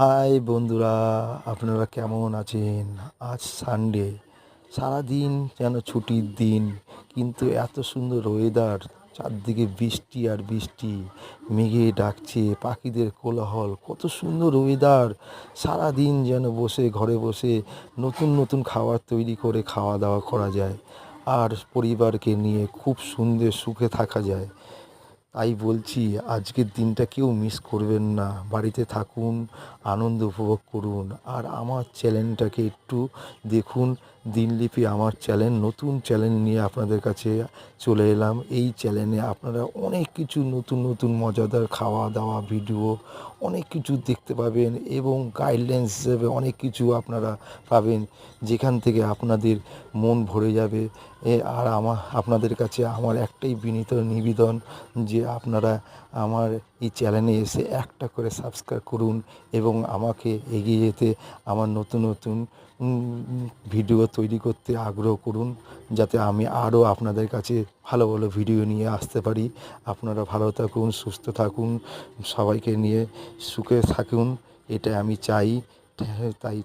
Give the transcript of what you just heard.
High বন্ধুরা, আপনারা কেমন আছেন? আজ সানডে সারাদিন যেন ছুটির দিন, কিন্তু এত সুন্দর ওয়েদার চারদিকে বৃষ্টি আর বৃষ্টি, মেঘে ডাকছে, পাখিদের কোলাহল, কত সুন্দর ওয়েদার সারাদিন যেন বসে, ঘরে বসে নতুন নতুন খাবার তৈরি করে খাওয়া দাওয়া করা যায়, আর পরিবারকে নিয়ে খুব সুন্দর সুখে থাকা যায়। তাই বলছি, আজকের দিনটা কেউ মিস করবেন না। বাড়িতে থাকুন, আনন্দ উপভোগ করুন। আর আমার চ্যানেলটাকে একটু দেখুন, দিনলিপি আমার চ্যানেল নতুন চ্যানেল নিয়ে আপনাদের কাছে চলে এলাম। এই চ্যানেলে আপনারা অনেক কিছু নতুন নতুন মজাদার খাওয়া দাওয়া ভিডিও অনেক কিছু দেখতে পাবেন এবং গাইডলাইন্স হিসেবে অনেক কিছু আপনারা পাবেন, যেখান থেকে আপনাদের মন ভরে যাবে। আর আমার আপনাদের কাছে আমার একটাই বিনীত নিবেদন যে আপনারা আমার এই চ্যানেলে এসে একটা করে সাবস্ক্রাইব করুন এবং আমাকে এগিয়ে যেতে, আমার নতুন নতুন ভিডিও তৈরি করতে আগ্রহ করুন, যাতে আমি আরও আপনাদের কাছে ভালো ভালো ভিডিও নিয়ে আসতে পারি। আপনারা ভালো থাকুন, সুস্থ থাকুন, সবাইকে নিয়ে সুখে থাকুন এটা আমি চাই। তাই